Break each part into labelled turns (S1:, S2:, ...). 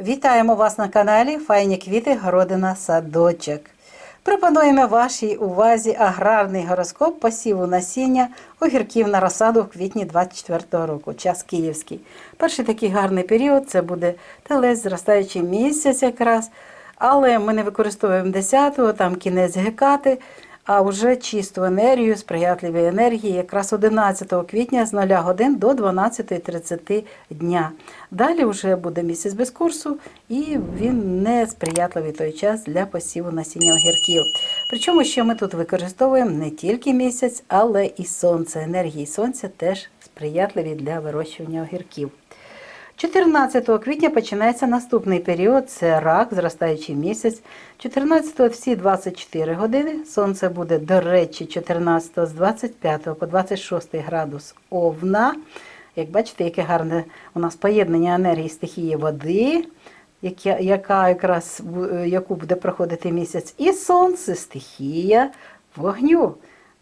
S1: Вітаємо вас на каналі Файні квіти, городина, садочок. Пропонуємо вашій увазі аграрний гороскоп посіву насіння огірків на розсаду в квітні 24 року, час київський. Перший такий гарний період це буде телець, зростаючий місяць якраз. Але ми не використовуємо 10-го, там кінець гекати, а вже чисту енергію, сприятливі енергії, якраз 11 квітня з 0 годин до 12.30 дня. Далі вже буде місяць без курсу, і він не сприятливий той час для посіву насіння огірків. Причому ще ми тут використовуємо не тільки місяць, але і сонце. Енергії сонця теж сприятливі для вирощування огірків. 14 квітня починається наступний період, це рак, зростаючий місяць. 14 всі 24 години. Сонце буде, до речі, 14 з 25 по 26 градус овна. Як бачите, яке гарне у нас поєднання енергії стихії води, яка, яка якраз, яку буде проходити місяць, і сонце, стихія вогню.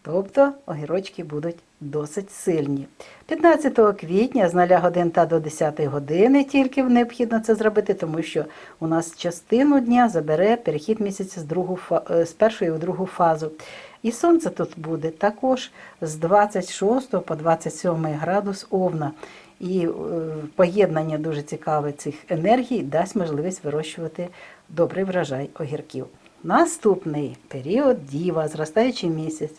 S1: Тобто огірочки будуть досить сильні. 15 квітня з 0 годин та до 10 години тільки необхідно це зробити, тому що у нас частину дня забере перехід місяця з, другу, е, з першої в другу фазу. І сонце тут буде також з 26 по 27 градус овна. І е, поєднання дуже цікаве цих енергій дасть можливість вирощувати добрий врожай огірків. Наступний період діва, зростаючий місяць.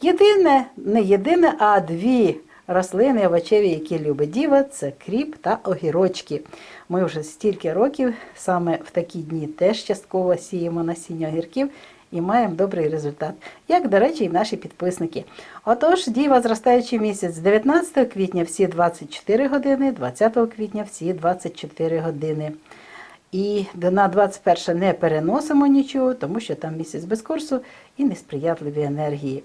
S1: Єдине, не єдине, а дві рослини овочеві, які любить діва, це кріп та огірочки. Ми вже стільки років саме в такі дні теж частково сіємо насіння огірків і маємо добрий результат. Як, до речі, і наші підписники. Отож, діва зростаючий місяць з 19 квітня всі 24 години, 20 квітня всі 24 години. І на 21 не переносимо нічого, тому що там місяць без курсу і несприятливі енергії.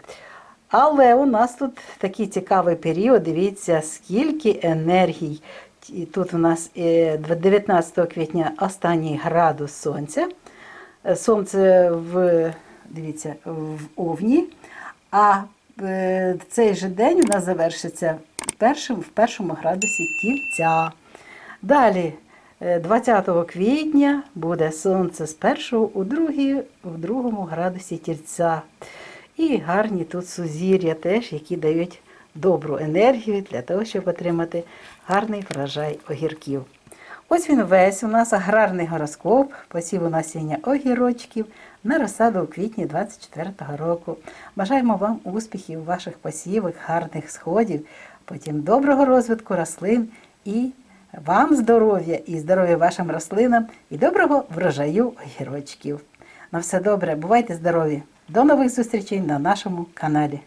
S1: Але у нас тут такий цікавий період. Дивіться, скільки енергій. І Тут у нас е, 19 квітня останній градус сонця. Е, Сонце в, дивіться, в Овні. А е, цей же день у нас завершиться першим, в першому градусі тільця. Далі, е, 20 квітня буде сонце з першого у другій, в другому градусі тільця. І гарні тут сузір'я теж, які дають добру енергію для того, щоб отримати гарний врожай огірків. Ось він весь у нас аграрний гороскоп, посіву насіння огірочків на розсаду у квітні 24-го року. Бажаємо вам успіхів у ваших посівах, гарних сходів, потім доброго розвитку рослин і вам здоров'я і здоров'я вашим рослинам і доброго врожаю огірочків. На все добре, бувайте здорові! До нових зустрічей на нашому каналі.